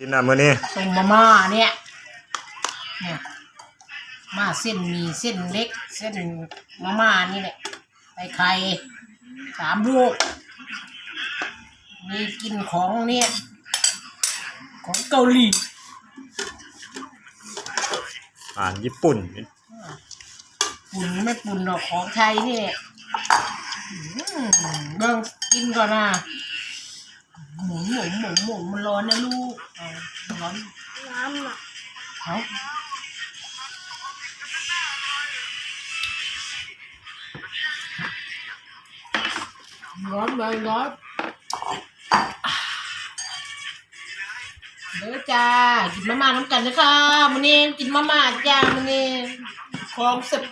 กินอะมื้อนี้ต้มมาม่าเนี่ยเนี่ยมาเส้นหมีเส้นเล็ก เส้นมาม่านี่แหละใส่ไข่สามลูกมีกินของเนี่ยของเกาหลีอาหารญี่ปุ่นปุ่นไม่ปุ่นหรอกของไทยนี่แหละอืมเบิ่งกินก่อนนะ หมุนหมุนหมุนหมุนมันร้อนนะลูกเอาร้อนน้ำอะเอาร้อนเลยร้อนเด้อจ้ากินมาม่าน้ำกันนะคะมันนี้กินมาม่าจ้ามันนี้ของแซ่บ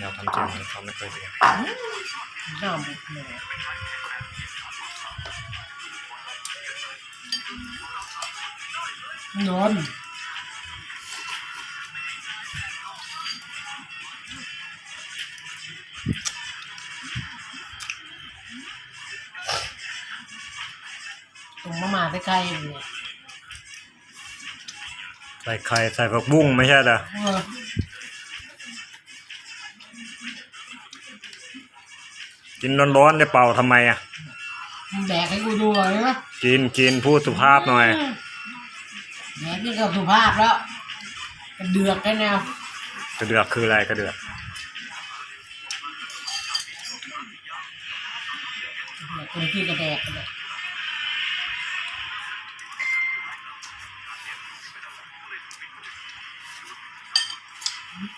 แนวทำจริงเขาไม่เคยเรียนๆอืมน่าบุกเลยนอนตรงมาม่าใกล้ๆเลยใส่ไข่ใส่ผักบุ้งไม่ใช่เหรอ กินร้อนๆได้เป่าทำไมอะมึงแบกให้กูดูเลยไหมกินกินพูดสุภาพหน่อยแบกนี่ก็สุภาพแล้วกระเดือกกันแนวกระเดือกคืออะไรกระเดือกคนที่กระแดกกันเลย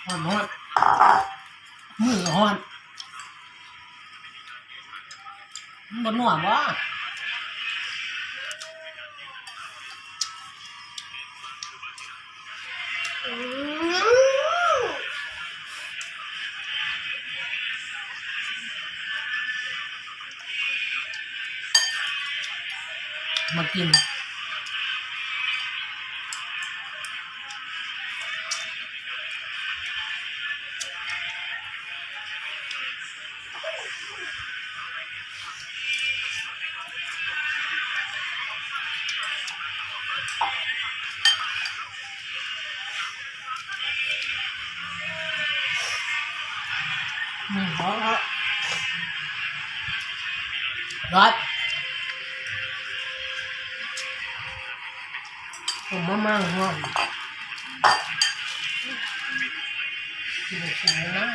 ฮอนฮอนมือฮอน บนหนวงวะอืมมากิน ร้อนแล้วร้อนผมมามั่งร้อนกินกินนะ